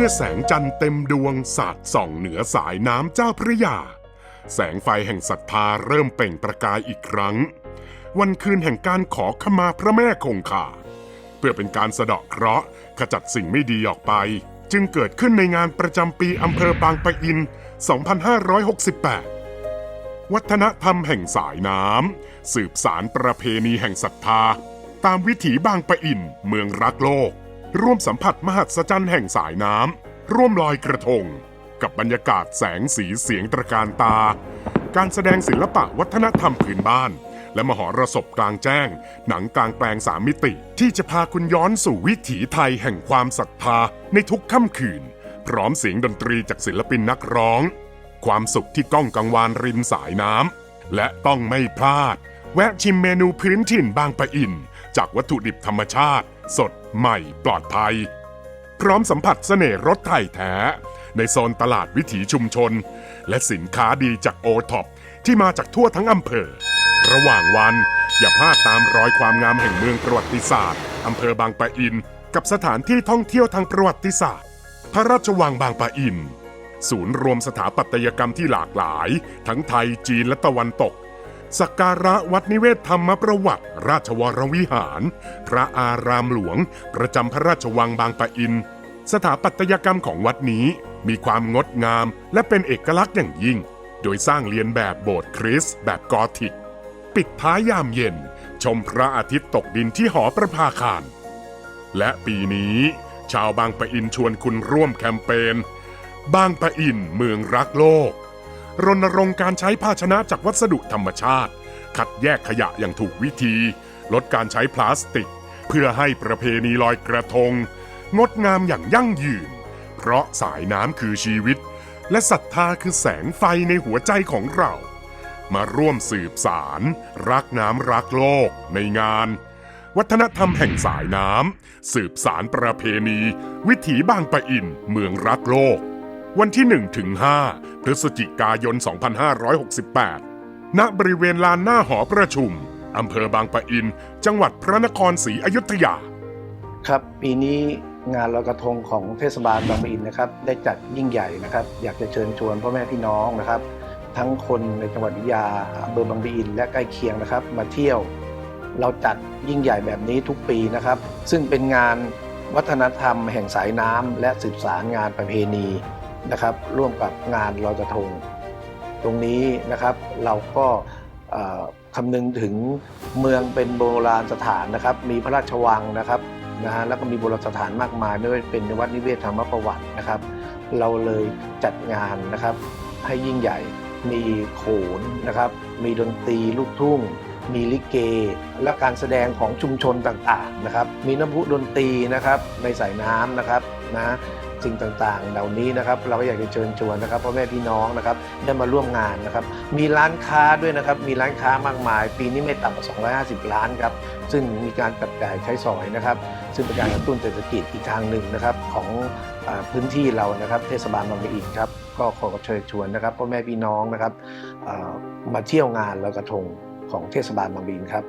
มื่อแสงจันทร์เต็มดวงสาดส่องเหนือสายน้ำเจ้าพระยา แสงไฟแห่งศรัทธาเริ่มเปล่งประกายอีกครั้ง วันคืนแห่งการขอขมาพระแม่คงคาเพื่อเป็นการสะเดาะเคราะห์ ขจัดสิ่งไม่ดีออกไป จึงเกิดขึ้นในงานประจำปีอำเภอบางปะอิน 2568 วัฒนธรรมแห่งสายน้ำสืบสารประเพณีแห่งศรัทธา ตามวิถีบางปะอินเมืองรักโลก ร่วมสัมผัสมหัศจรรย์แห่งสายน้ำ ร่วมลอยกระทง กับบรรยากาศแสงสีเสียงตระการตา การแสดงศิลปะวัฒนธรรมพื้นบ้าน และมหรสพกลางแจ้ง หนังกลางแปลงสามมิติ ที่จะพาคุณย้อนสู่วิถีไทยแห่งความศรัทธาในทุกค่ำคืน พร้อมเสียงดนตรีจากศิลปินนักร้อง ความสุขที่ก้องกังวานริมสายน้ำและต้องไม่พลาด แวะชิมเมนูพื้นถิ่นบางปะอิน จากวัตถุดิบธรรมชาติ สดใหม่ปลอดภัย พร้อมสัมผัสเสน่ห์รถไทยแท้ ในโซนตลาดวิถีชุมชน และสินค้าดีจากโอท็อปที่มาจากทั่วทั้งอำเภอ ระหว่างวันอย่าพลาดตามรอยความงามแห่งเมืองประวัติศาสตร์อำเภอบางปะอิน กับสถานที่ท่องเที่ยวทางประวัติศาสตร์ พระราชวังบางปะอิน ศูนย์รวมสถาปัตยกรรมที่หลากหลาย ทั้งไทยจีนและตะวันตก สักการะวัดนิเวศธรรมประวัติ ราชวรวิหาร พระอารามหลวง ประจำพระราชวังบางปะอิน สถาปัตยกรรมของวัดนี้มีความงดงามและเป็นเอกลักษณ์อย่างยิ่ง โดยสร้างเรียนแบบโบสถ์คริสต์แบบกอธิก ปิดท้ายยามเย็น ชมพระอาทิตย์ตกดินที่หอประภาคาร และปีนี้ ชาวบางปะอินชวนคุณร่วมแคมเปญบางปะอินเมืองรักโลก รณรงค์การใช้ภาชนะจากวัสดุธรรมชาติ คัดแยกขยะอย่างถูกวิธี ลดการใช้พลาสติก เพื่อให้ประเพณีลอยกระทง งดงามอย่างยั่งยืน เพราะสายน้ำคือชีวิต และศรัทธาคือแสงไฟในหัวใจของเรา มาร่วมสืบสาร รักน้ำรักโลกในงาน วัฒนธรรมแห่งสายน้ำสืบสารประเพณี วิถีบางปะอินเมืองรักโลก วันที่ 1 ถึง 5 พฤศจิกายน 2568 ณ บริเวณลานหน้าหอประชุม อำเภอบางปะอิน จังหวัดพระนครศรีอยุธยา ครับ ปีนี้งานลอยกระทงของเทศบาลบางปะอินนะครับ ได้จัดยิ่งใหญ่นะครับ อยากจะเชิญชวนพ่อแม่พี่น้องนะครับ ทั้งคนในจังหวัดอยุธยาอำเภอบางปะอิน และใกล้เคียงนะครับ มาเที่ยว เราจัดยิ่งใหญ่แบบนี้ทุกปีนะครับ ซึ่งเป็นงานวัฒนธรรมแห่งสายน้ำและสืบสารงานประเพณี นะครับ ร่วมกับงานลอยกระทง ตรงนี้นะครับเราก็คำนึงถึงเมืองเป็นโบราณสถานนะครับ มีพระราชวังนะครับนะฮะแล้วก็มีโบราณสถานมากมาย ไม่ว่าจะเป็นในวัดนิเวศธรรมประวัตินะครับ เราเลยจัดงานนะครับ ให้ยิ่งใหญ่มีโขนนะครับ มีดนตรีลูกทุ่ง มีลิเก และการแสดงของชุมชนต่างๆนะครับ มีน้ำพุดนตรีนะครับในสายน้ำนะครับนะ สิ่งต่างๆ เหล่านี้นะครับเราก็อยากจะเชิญชวนนะครับพ่อแม่พี่น้องนะครับได้มาร่วมงานนะครับมีร้านค้าด้วยนะครับมีร้านค้ามากมาย ปีนี้ไม่ต่ำกว่า 250 ล้านครับซึ่งมีการจับจ่ายใช้สอยนะครับซึ่งเป็นการกระตุ้นเศรษฐกิจอีกทางหนึ่งนะครับของพื้นที่เรานะครับเทศบาลบางปะอินครับก็ขอเชิญชวนนะครับพ่อแม่พี่น้องนะครับมาเที่ยวงานลอยกระทงของเทศบาลบางปะอินครับ